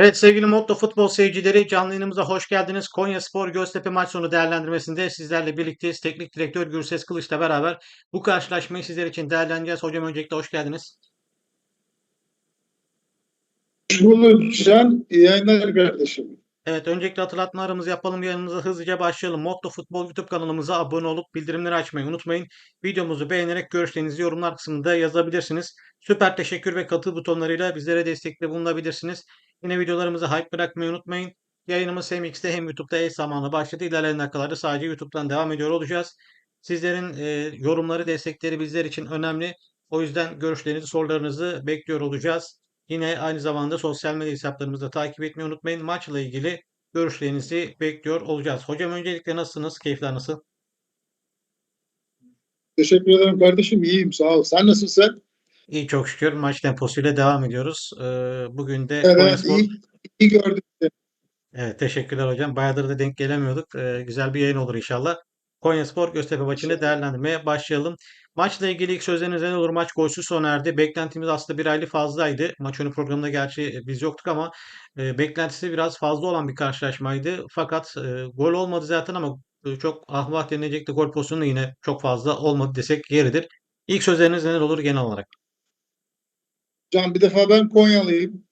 Evet sevgili Motto Futbol seyircileri canlı yayınımıza hoş geldiniz. Konya Spor Göztepe maç sonu değerlendirmesinde sizlerle birlikteyiz. Teknik direktör Gürses Kılıç'la beraber bu karşılaşmayı sizler için değerlendireceğiz. Hocam öncelikle hoş geldiniz. Bulduk Can. İyi yayınlar kardeşim. Evet öncelikle hatırlatmalarımızı yapalım. Yayınımıza hızlıca başlayalım. Motto Futbol YouTube kanalımıza abone olup bildirimleri açmayı unutmayın. Videomuzu beğenerek görüşlerinizi yorumlar kısmında yazabilirsiniz. Süper teşekkür ve katıl butonlarıyla bizlere destekte bulunabilirsiniz. Yine videolarımızı hype bırakmayı unutmayın. Yayınımız hem X'te hem YouTube'da eş zamanlı başladı. İlerleyen dakikalarda sadece YouTube'dan devam ediyor olacağız. Sizlerin e, yorumları, destekleri bizler için önemli. O yüzden görüşlerinizi, sorularınızı bekliyor olacağız. Yine aynı zamanda sosyal medya hesaplarımızı da takip etmeyi unutmayın. Maçla ilgili görüşlerinizi bekliyor olacağız. Hocam öncelikle nasılsınız? Keyifler nasıl? Teşekkür ederim kardeşim. İyiyim sağ ol. Sen nasılsın? İyi çok şükür. Maç temposuyla devam ediyoruz. Ee, bugün de Evet Konyaspor... iyi, iyi gördüm seni. Evet teşekkürler hocam. Bayağıdır da denk gelemiyorduk. Ee, güzel bir yayın olur inşallah. Konyaspor Göztepe maçını değerlendirmeye başlayalım. Maçla ilgili ilk sözleriniz ne olur? Maç golsüz sona erdi. Beklentimiz aslında bir aylı fazlaydı. Maç önü programında gerçi biz yoktuk ama e, beklentisi biraz fazla olan bir karşılaşmaydı. Fakat e, gol olmadı zaten ama e, çok ahvah denilecek de gol pozisyonu yine çok fazla olmadı desek yeridir. İlk sözleriniz neler olur genel olarak? Can bir defa ben Konyalıyım.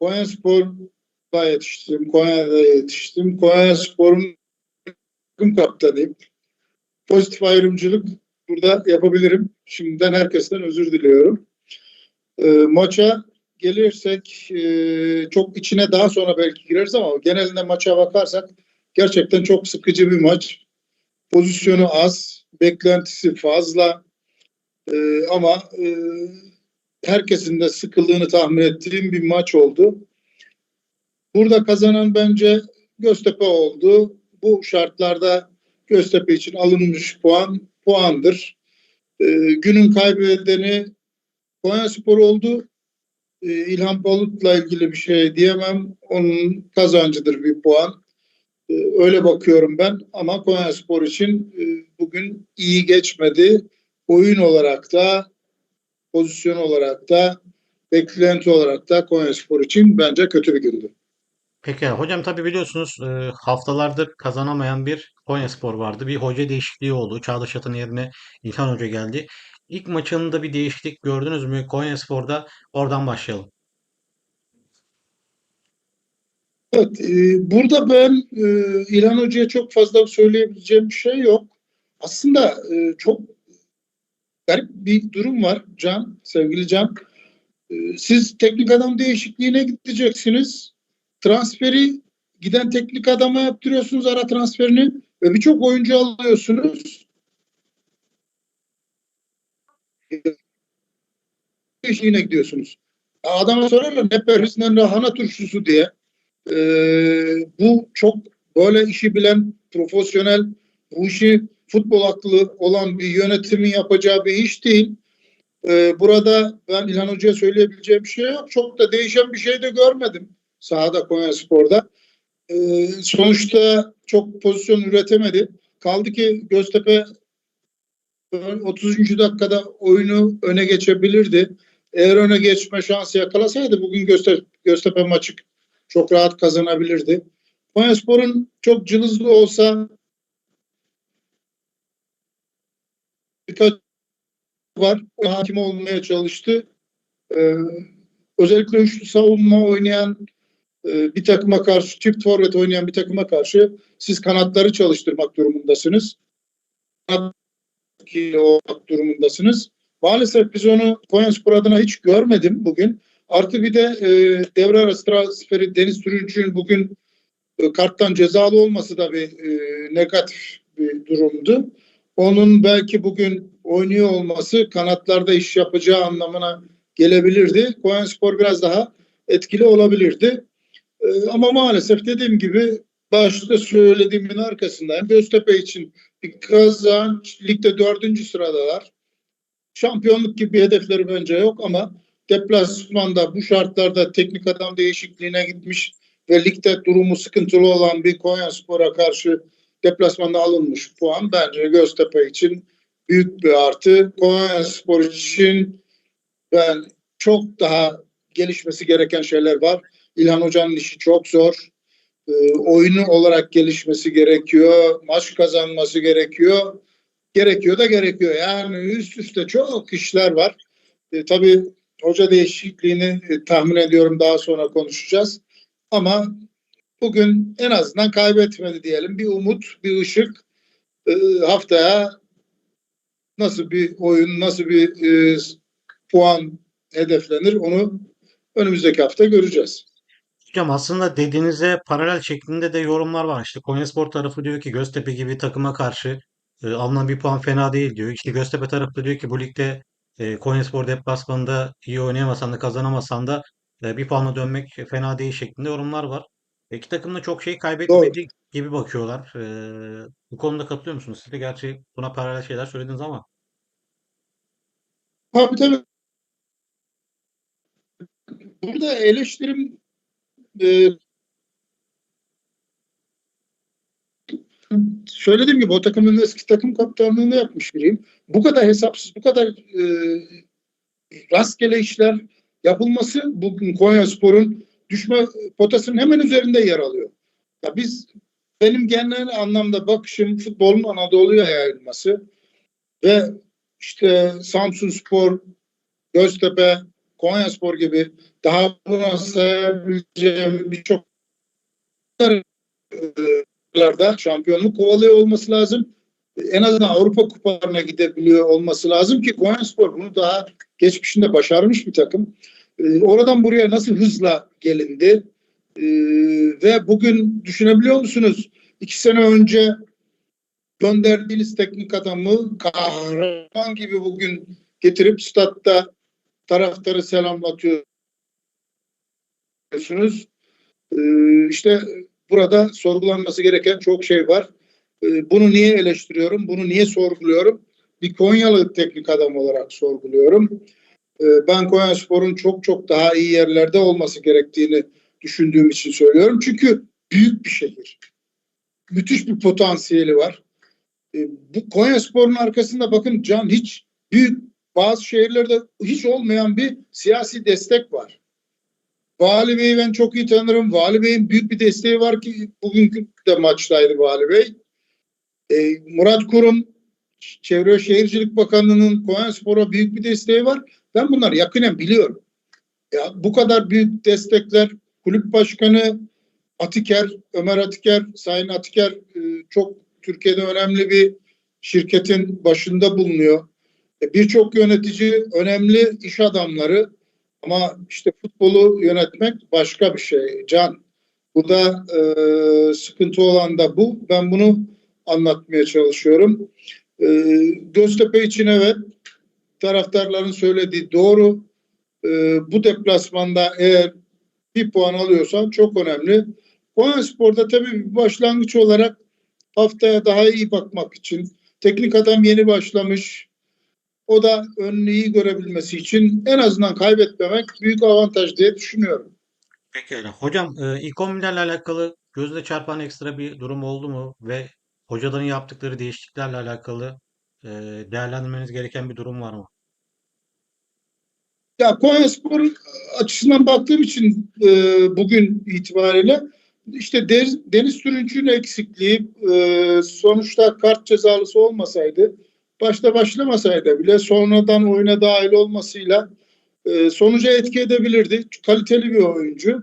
Konya Spor'da yetiştim. Konya'da yetiştim. Konya Spor'un takım kaptanıyım. Pozitif ayrımcılık burada yapabilirim. Şimdiden herkesten özür diliyorum. E, maça gelirsek e, çok içine daha sonra belki gireriz ama genelinde maça bakarsak gerçekten çok sıkıcı bir maç. Pozisyonu az, beklentisi fazla e, ama e, herkesin de sıkıldığını tahmin ettiğim bir maç oldu. Burada kazanan bence Göztepe oldu. Bu şartlarda Göztepe için alınmış puan puandır. Ee, günün kaybedeni Konyaspor oldu. Ee, İlhan Palut'la ilgili bir şey diyemem. Onun kazancıdır bir puan. Ee, öyle bakıyorum ben. Ama Konyaspor için e, bugün iyi geçmedi. Oyun olarak da pozisyon olarak da beklenti olarak da Konyaspor için bence kötü bir gündü. Peki hocam tabii biliyorsunuz e, haftalardır kazanamayan bir Konyaspor vardı. Bir hoca değişikliği oldu. Çağdaş Atın yerine İlhan Hoca geldi. İlk maçında bir değişiklik gördünüz mü Konyaspor'da? Oradan başlayalım. Evet, e, burada ben e, İlhan Hoca'ya çok fazla söyleyebileceğim bir şey yok. Aslında e, çok garip bir durum var Can, sevgili Can. E, siz teknik adam değişikliğine gideceksiniz. Transferi giden teknik adama yaptırıyorsunuz ara transferini ve birçok oyuncu alıyorsunuz. Değişikliğine gidiyorsunuz. Adama sorarlar ne perisinden lahana turşusu diye. Ee, bu çok böyle işi bilen profesyonel bu işi futbol aklı olan bir yönetimin yapacağı bir iş değil. Ee, burada ben İlhan Hoca'ya söyleyebileceğim bir şey yok. Çok da değişen bir şey de görmedim sahada Konya Spor'da. Ee, sonuçta çok pozisyon üretemedi. Kaldı ki Göztepe 30. dakikada oyunu öne geçebilirdi. Eğer öne geçme şansı yakalasaydı bugün Göztepe, Göztepe maçı çok rahat kazanabilirdi. Konyaspor'un çok cılızlı olsa birkaç var. Hakim olmaya çalıştı. Ee, özellikle üçlü savunma oynayan e, bir takıma karşı, çift forvet oynayan bir takıma karşı siz kanatları çalıştırmak durumundasınız. Kanat olmak durumundasınız. Maalesef biz onu Konyaspor adına hiç görmedim bugün. Artı bir de e, devre arası transferi Deniz Türüncü'nün bugün e, karttan cezalı olması da bir e, negatif bir durumdu. Onun belki bugün oynuyor olması kanatlarda iş yapacağı anlamına gelebilirdi. Konyaspor biraz daha etkili olabilirdi. E, ama maalesef dediğim gibi başta söylediğimin arkasında hem Göztepe için kazanç ligde dördüncü sıradalar. Şampiyonluk gibi hedefleri bence yok ama deplasmanda bu şartlarda teknik adam değişikliğine gitmiş ve ligde durumu sıkıntılı olan bir Konya Spor'a karşı deplasmanda alınmış puan bence Göztepe için büyük bir artı. Konya Spor için ben çok daha gelişmesi gereken şeyler var. İlhan Hoca'nın işi çok zor. E, oyunu olarak gelişmesi gerekiyor. Maç kazanması gerekiyor. Gerekiyor da gerekiyor. Yani üst üste çok işler var. E, tabii hoca değişikliğini e, tahmin ediyorum daha sonra konuşacağız. Ama bugün en azından kaybetmedi diyelim. Bir umut, bir ışık. E, haftaya nasıl bir oyun, nasıl bir e, puan hedeflenir onu önümüzdeki hafta göreceğiz. Hocam aslında dediğinize paralel şeklinde de yorumlar var. İşte Konyaspor tarafı diyor ki Göztepe gibi takıma karşı e, alınan bir puan fena değil diyor. İşte Göztepe tarafı diyor ki bu ligde e, Konyaspor deplasmanında iyi oynayamasan da kazanamasan da e, bir puanla dönmek fena değil şeklinde yorumlar var. İki takım da çok şey kaybetmedi gibi bakıyorlar. E, bu konuda katılıyor musunuz? Siz de gerçi buna paralel şeyler söylediniz ama. Tabii tabii. Burada eleştirim e, söylediğim gibi o takımın eski takım kaptanlığını yapmış biriyim. Bu kadar hesapsız, bu kadar e, rastgele işler yapılması bugün Konyaspor'un düşme potasının hemen üzerinde yer alıyor. Ya biz benim genel anlamda bakışım futbolun Anadolu'ya yayılması ve işte Samsun Spor, Göztepe, Konyaspor gibi daha buna sayabileceğim birçok larda şampiyonluk kovalıyor olması lazım. En azından Avrupa kupalarına gidebiliyor olması lazım ki Konyaspor bunu daha geçmişinde başarmış bir takım. Ee, oradan buraya nasıl hızla gelindi? Ee, ve bugün düşünebiliyor musunuz? İki sene önce gönderdiğiniz teknik adamı kahraman gibi bugün getirip statta taraftarı selamlatıyorsunuz. Ee, işte burada sorgulanması gereken çok şey var. Ee, bunu niye eleştiriyorum? Bunu niye sorguluyorum? Bir Konyalı teknik adam olarak sorguluyorum. Ee, ben Konyaspor'un çok çok daha iyi yerlerde olması gerektiğini düşündüğüm için söylüyorum. Çünkü büyük bir şehir. Müthiş bir potansiyeli var. Ee, bu Konyaspor'un arkasında bakın Can hiç büyük bazı şehirlerde hiç olmayan bir siyasi destek var. Vali Bey'i ben çok iyi tanırım. Vali Bey'in büyük bir desteği var ki bugünkü de maçtaydı Vali Bey. Ee, Murat Kurum Çevre Şehircilik Bakanlığı'nın Konyaspor'a büyük bir desteği var. Ben bunları yakinen biliyorum. Ya bu kadar büyük destekler kulüp başkanı Atiker, Ömer Atiker, Sayın Atiker e, çok Türkiye'de önemli bir şirketin başında bulunuyor. E, Birçok yönetici, önemli iş adamları ama işte futbolu yönetmek başka bir şey. Can, burada e, sıkıntı olan da bu. Ben bunu anlatmaya çalışıyorum. E, Göztepe için evet taraftarların söylediği doğru. E, bu deplasmanda eğer bir puan alıyorsan çok önemli. Konyaspor'da tabii bir başlangıç olarak haftaya daha iyi bakmak için teknik adam yeni başlamış. O da önünü iyi görebilmesi için en azından kaybetmemek büyük avantaj diye düşünüyorum. Pekala. Hocam e, ilk 11'lerle alakalı gözle çarpan ekstra bir durum oldu mu ve hocaların yaptıkları değişikliklerle alakalı e, değerlendirmeniz gereken bir durum var mı? Ya Konyaspor açısından baktığım için e, bugün itibariyle işte Deniz, Deniz Türüncü'nün eksikliği e, sonuçta kart cezalısı olmasaydı başta başlamasaydı bile sonradan oyuna dahil olmasıyla e, sonuca etki edebilirdi. Kaliteli bir oyuncu.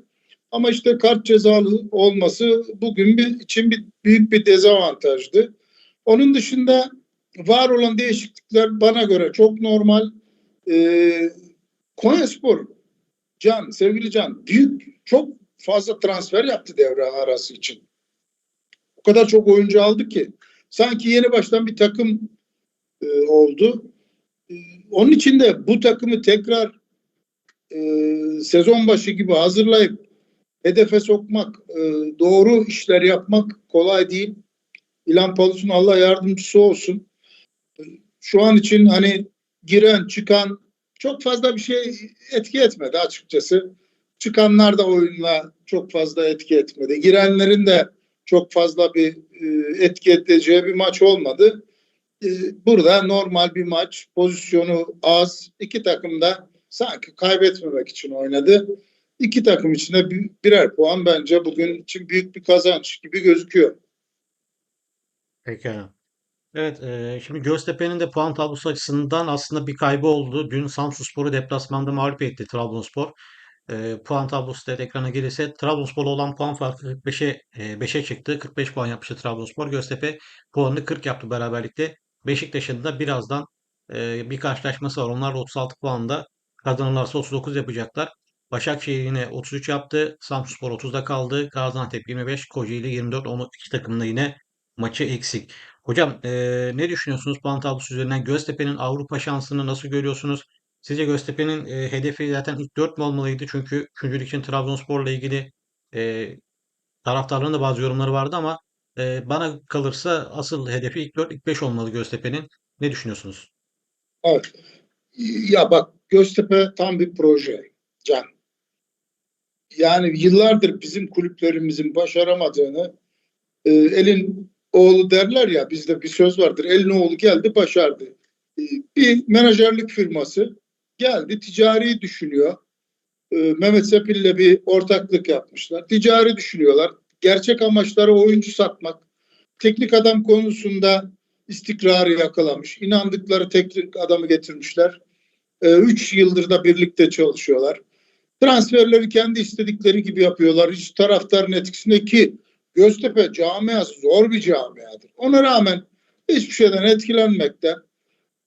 Ama işte kart cezalı olması bugün bir, için bir büyük bir dezavantajdı. Onun dışında var olan değişiklikler bana göre çok normal. E, Konyaspor Can, sevgili Can büyük çok fazla transfer yaptı devre arası için. O kadar çok oyuncu aldı ki sanki yeni baştan bir takım e, oldu. E, onun için de bu takımı tekrar e, sezon başı gibi hazırlayıp hedefe sokmak, e, doğru işler yapmak kolay değil. İlhan Palus'un Allah yardımcısı olsun. E, şu an için hani giren çıkan çok fazla bir şey etki etmedi açıkçası. Çıkanlar da oyunla çok fazla etki etmedi. Girenlerin de çok fazla bir e, etki edeceği bir maç olmadı. E, burada normal bir maç. Pozisyonu az. İki takım da sanki kaybetmemek için oynadı. İki takım için de bir- birer puan bence bugün için büyük bir kazanç gibi gözüküyor. Pekala. Evet, eee, şimdi Göztepe'nin de puan tablosu açısından aslında bir kaybı oldu. Dün Samsunspor'u deplasmanda mağlup etti Trabzonspor. Eee, puan tablosu da ekrana gelirse Trabzonspor'la olan puan farkı 45'e eee, 5'e çıktı. 45 puan yapmıştı Trabzonspor. Göztepe puanını 40 yaptı beraberlikte. Beşiktaş'ın da birazdan eee, bir karşılaşması var. Onlar da 36 puanda. Kazanırlarsa 39 yapacaklar. Başakşehir yine 33 yaptı. Samsunspor 30'da kaldı. Gaziantep 25, Kocaeli 24. Onu iki takımda yine maçı eksik. Hocam eee, ne düşünüyorsunuz puan tablosu üzerinden? Göztepe'nin Avrupa şansını nasıl görüyorsunuz? Sizce Göztepe'nin eee, hedefi zaten ilk 4 mü olmalıydı? Çünkü üçüncülük için Trabzonspor'la ilgili eee taraftarların da bazı yorumları vardı ama eee, bana kalırsa asıl hedefi ilk 4, ilk 5 olmalı Göztepe'nin. Ne düşünüyorsunuz? Evet. Ya bak Göztepe tam bir proje Can. Yani yıllardır bizim kulüplerimizin başaramadığını e, elin oğlu derler ya bizde bir söz vardır. Elin oğlu geldi başardı. E, bir menajerlik firması geldi ticari düşünüyor. E, Mehmet Sepil'le bir ortaklık yapmışlar. Ticari düşünüyorlar. Gerçek amaçları oyuncu satmak. Teknik adam konusunda istikrarı yakalamış. İnandıkları teknik adamı getirmişler. E, üç yıldır da birlikte çalışıyorlar. Transferleri kendi istedikleri gibi yapıyorlar. Hiç taraftarın etkisinde ki Göztepe camiası zor bir camiadır. Ona rağmen hiçbir şeyden etkilenmekten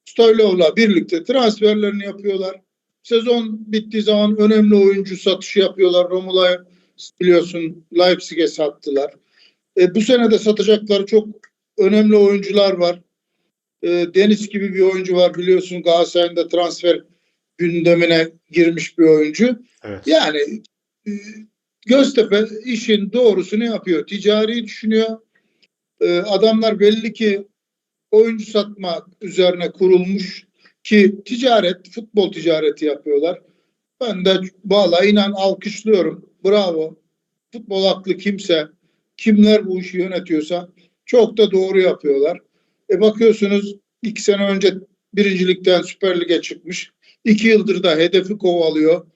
Stoylov'la birlikte transferlerini yapıyorlar. Sezon bittiği zaman önemli oyuncu satışı yapıyorlar. Romulay biliyorsun Leipzig'e sattılar. E, bu sene de satacakları çok önemli oyuncular var. E, Deniz gibi bir oyuncu var biliyorsun Galatasaray'ın da transfer gündemine girmiş bir oyuncu. Evet. Yani e, Göztepe işin doğrusunu yapıyor. Ticari düşünüyor. E, adamlar belli ki oyuncu satma üzerine kurulmuş ki ticaret, futbol ticareti yapıyorlar. Ben de valla inan alkışlıyorum. Bravo. Futbol aklı kimse, kimler bu işi yönetiyorsa çok da doğru yapıyorlar. E bakıyorsunuz iki sene önce birincilikten Süper Lig'e çıkmış. İki yıldır da hedefi kovalıyor.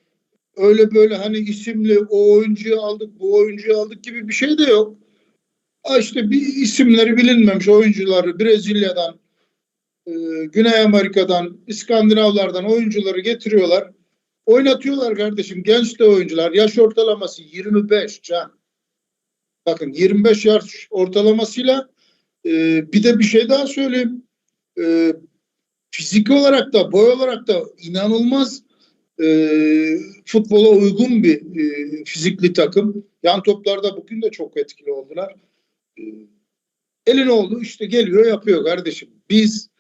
Öyle böyle hani isimli o oyuncuyu aldık, bu oyuncuyu aldık gibi bir şey de yok. Ha işte bir isimleri bilinmemiş oyuncuları Brezilya'dan, e, Güney Amerika'dan, İskandinavlardan oyuncuları getiriyorlar. Oynatıyorlar kardeşim. Genç de oyuncular. Yaş ortalaması 25 can. Bakın 25 yaş ortalamasıyla e, bir de bir şey daha söyleyeyim. E, fiziki olarak da boy olarak da inanılmaz e, futbola uygun bir e, fizikli takım. Yan toplarda bugün de çok etkili oldular. E, elin oldu işte geliyor yapıyor kardeşim. Biz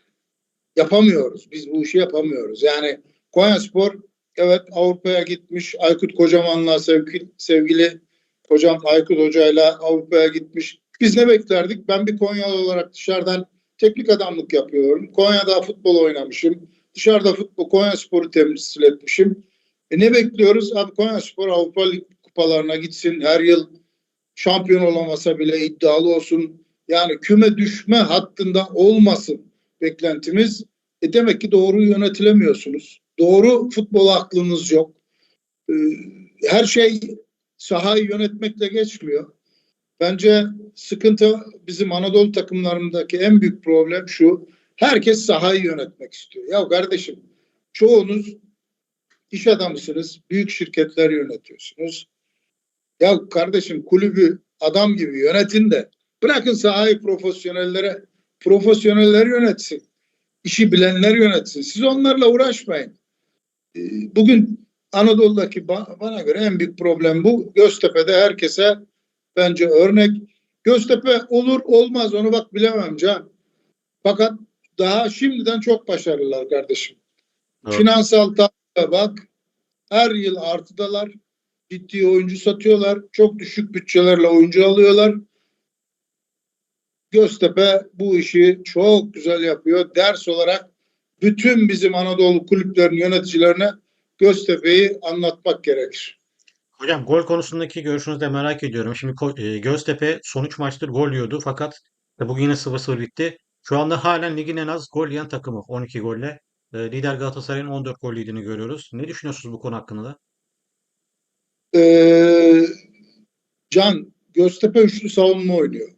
yapamıyoruz. Biz bu işi yapamıyoruz. Yani Konyaspor evet Avrupa'ya gitmiş. Aykut Kocaman'la sevgili, sevgili hocam Aykut Hoca'yla Avrupa'ya gitmiş. Biz ne beklerdik? Ben bir Konyalı olarak dışarıdan teknik adamlık yapıyorum. Konya'da futbol oynamışım. Dışarıda futbol Konyaspor'u temsil etmişim. E ne bekliyoruz? Abi Konyaspor Avrupa Lig kupalarına gitsin. Her yıl şampiyon olamasa bile iddialı olsun. Yani küme düşme hattında olmasın beklentimiz. E demek ki doğru yönetilemiyorsunuz. Doğru futbol aklınız yok. E, her şey sahayı yönetmekle geçmiyor. Bence sıkıntı bizim Anadolu takımlarındaki en büyük problem şu. Herkes sahayı yönetmek istiyor. Ya kardeşim çoğunuz iş adamısınız. Büyük şirketler yönetiyorsunuz. Ya kardeşim kulübü adam gibi yönetin de bırakın sahayı profesyonellere profesyoneller yönetsin. İşi bilenler yönetsin. Siz onlarla uğraşmayın. Ee, Bugün Anadolu'daki ba- bana göre en büyük problem bu. Göztepe'de herkese bence örnek. Göztepe olur olmaz onu bak bilemem Can. Fakat daha şimdiden çok başarılılar kardeşim. Evet. Finansal tabloya bak. Her yıl artıdalar. Ciddi oyuncu satıyorlar. Çok düşük bütçelerle oyuncu alıyorlar. Göztepe bu işi çok güzel yapıyor. Ders olarak bütün bizim Anadolu kulüplerinin yöneticilerine Göztepe'yi anlatmak gerekir. Hocam gol konusundaki görüşünüzü de merak ediyorum. Şimdi e, Göztepe son 3 maçtır gol yiyordu fakat bugün yine 0-0 bitti. Şu anda halen ligin en az gol yiyen takımı 12 golle. E, Lider Galatasaray'ın 14 gol yediğini görüyoruz. Ne düşünüyorsunuz bu konu hakkında da? Ee, Can Göztepe üçlü savunma oynuyor.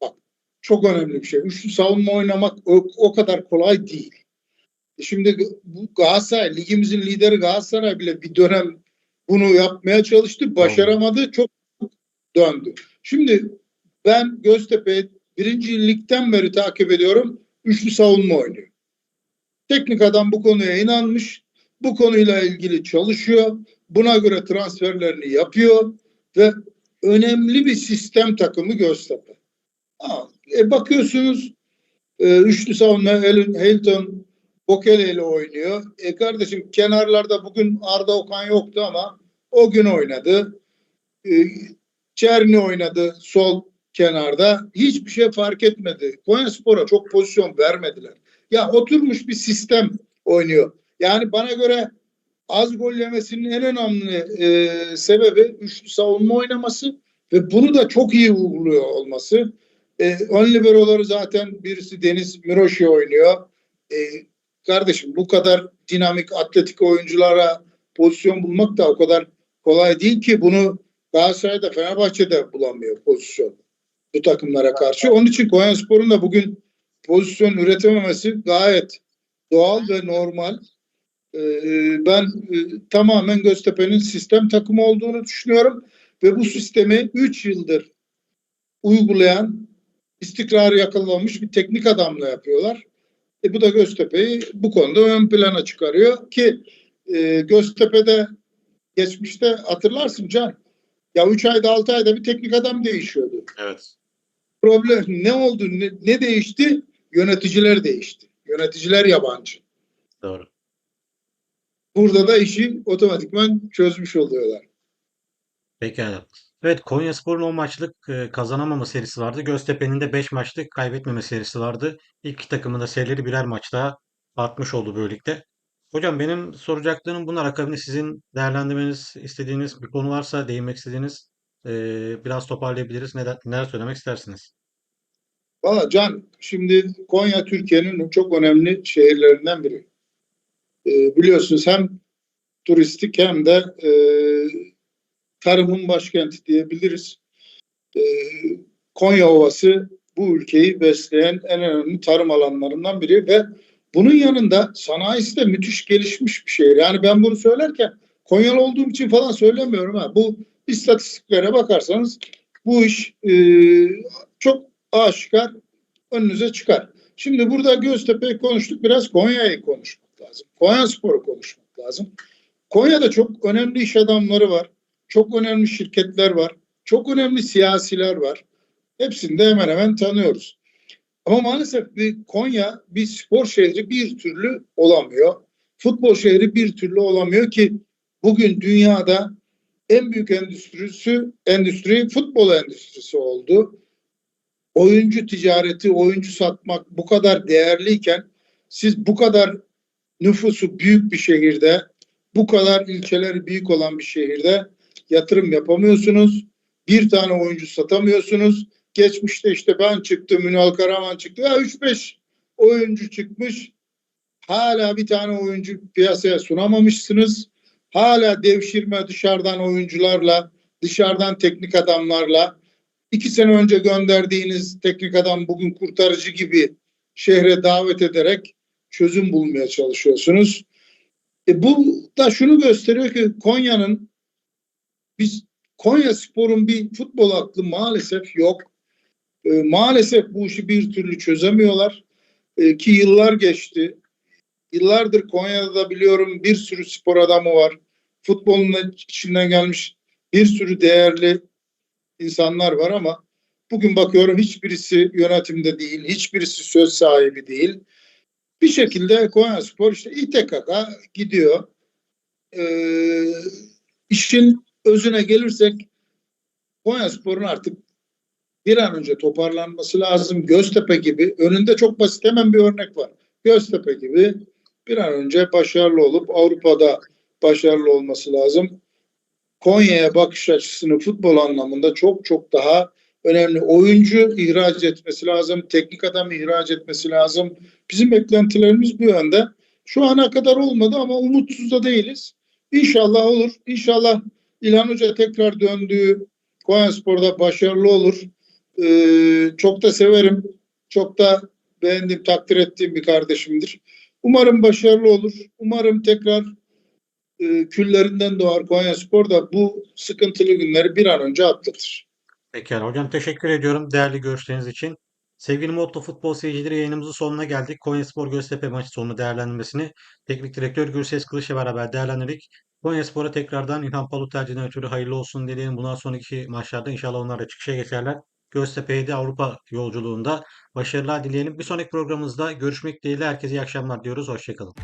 Bak çok önemli bir şey. Üçlü savunma oynamak o, o kadar kolay değil. E Şimdi bu Galatasaray ligimizin lideri Galatasaray bile bir dönem bunu yapmaya çalıştı. Başaramadı. Çok döndü. Şimdi ben Göztepe birinci ligden beri takip ediyorum. Üçlü savunma oynuyor. Teknik adam bu konuya inanmış. Bu konuyla ilgili çalışıyor. Buna göre transferlerini yapıyor ve önemli bir sistem takımı Göztepe. E bakıyorsunuz e, üçlü savunma Hilton Bokele ile oynuyor. E kardeşim kenarlarda bugün Arda Okan yoktu ama o gün oynadı. E, Çerni oynadı sol kenarda. Hiçbir şey fark etmedi. Konyaspor'a çok pozisyon vermediler. Ya oturmuş bir sistem oynuyor. Yani bana göre az gol yemesinin en önemli e, sebebi üçlü savunma oynaması ve bunu da çok iyi uyguluyor olması. E, ön liberoları zaten birisi Deniz Miroşi oynuyor. E, kardeşim bu kadar dinamik atletik oyunculara pozisyon bulmak da o kadar kolay değil ki bunu Galatasaray'da Fenerbahçe'de bulamıyor pozisyon bu takımlara karşı. Onun için Konyaspor'un da bugün pozisyon üretememesi gayet doğal ve normal. Ee, ben e, tamamen Göztepe'nin sistem takımı olduğunu düşünüyorum ve bu sistemi 3 yıldır uygulayan istikrarı yakalamış bir teknik adamla yapıyorlar. E, bu da Göztepe'yi bu konuda ön plana çıkarıyor ki e, Göztepe'de geçmişte hatırlarsın Can ya 3 ayda 6 ayda bir teknik adam değişiyordu. Evet. Problem ne oldu ne, ne değişti? Yöneticiler değişti. Yöneticiler yabancı. Doğru. Burada da işi otomatikman çözmüş oluyorlar. Pekala. Evet Konyaspor'un 10 maçlık e, kazanamama serisi vardı. Göztepe'nin de 5 maçlık kaybetmeme serisi vardı. İlk iki takımın da serileri birer maç daha artmış oldu böylelikle. Hocam benim soracaklarım bunlar. Akabinde sizin değerlendirmeniz istediğiniz bir konu varsa değinmek istediğiniz biraz toparlayabiliriz. Neler, neler söylemek istersiniz? Valla Can şimdi Konya Türkiye'nin çok önemli şehirlerinden biri. Biliyorsunuz hem turistik hem de tarımın başkenti diyebiliriz. Konya Ovası bu ülkeyi besleyen en önemli tarım alanlarından biri ve bunun yanında sanayisi de müthiş gelişmiş bir şehir. Yani ben bunu söylerken Konyalı olduğum için falan söylemiyorum ha. Bu istatistiklere bakarsanız bu iş e, çok aşikar önünüze çıkar. Şimdi burada Göztepe'yi konuştuk. Biraz Konya'yı konuşmak lazım. Konya Spor'u konuşmak lazım. Konya'da çok önemli iş adamları var. Çok önemli şirketler var. Çok önemli siyasiler var. Hepsini de hemen hemen tanıyoruz. Ama maalesef bir Konya bir spor şehri bir türlü olamıyor. Futbol şehri bir türlü olamıyor ki bugün dünyada en büyük endüstrisi endüstri futbol endüstrisi oldu. Oyuncu ticareti, oyuncu satmak bu kadar değerliyken siz bu kadar nüfusu büyük bir şehirde, bu kadar ilçeleri büyük olan bir şehirde yatırım yapamıyorsunuz. Bir tane oyuncu satamıyorsunuz. Geçmişte işte ben çıktım, Ünal Karaman çıktı. Ya 3-5 oyuncu çıkmış. Hala bir tane oyuncu piyasaya sunamamışsınız. Hala devşirme dışarıdan oyuncularla, dışarıdan teknik adamlarla. iki sene önce gönderdiğiniz teknik adam bugün kurtarıcı gibi şehre davet ederek çözüm bulmaya çalışıyorsunuz. E bu da şunu gösteriyor ki Konya'nın biz Konya Spor'un bir futbol aklı maalesef yok. E, maalesef bu işi bir türlü çözemiyorlar. E, ki yıllar geçti. Yıllardır Konya'da da biliyorum bir sürü spor adamı var. Futbolun içinden gelmiş bir sürü değerli insanlar var ama bugün bakıyorum hiçbirisi yönetimde değil, hiçbirisi söz sahibi değil. Bir şekilde Konya Spor işte İTKK gidiyor. Ee, işin özüne gelirsek Konya Spor'un artık bir an önce toparlanması lazım. Göztepe gibi önünde çok basit hemen bir örnek var. Göztepe gibi bir an önce başarılı olup Avrupa'da başarılı olması lazım. Konya'ya bakış açısını futbol anlamında çok çok daha önemli. Oyuncu ihraç etmesi lazım, teknik adam ihraç etmesi lazım. Bizim beklentilerimiz bu yönde. Şu ana kadar olmadı ama umutsuz da değiliz. İnşallah olur. İnşallah İlhan Hoca tekrar döndüğü Konyaspor'da başarılı olur. Ee, çok da severim. Çok da beğendiğim, takdir ettiğim bir kardeşimdir. Umarım başarılı olur. Umarım tekrar e, küllerinden doğar Konyaspor da bu sıkıntılı günleri bir an önce atlatır. Pekala hocam teşekkür ediyorum değerli görüşleriniz için. Sevgili Motto Futbol seyircileri yayınımızın sonuna geldik. Konyaspor Göztepe maçı sonu değerlendirmesini teknik direktör Gürses Kılıç'la beraber değerlendirdik. Konyaspor'a tekrardan İlhan Palut tercihinden ötürü hayırlı olsun dileyelim. Bundan sonraki maçlarda inşallah onlar da çıkışa geçerler. Göztepe'ye de Avrupa yolculuğunda başarılar dileyelim. Bir sonraki programımızda görüşmek dileğiyle herkese iyi akşamlar diyoruz. Hoşçakalın.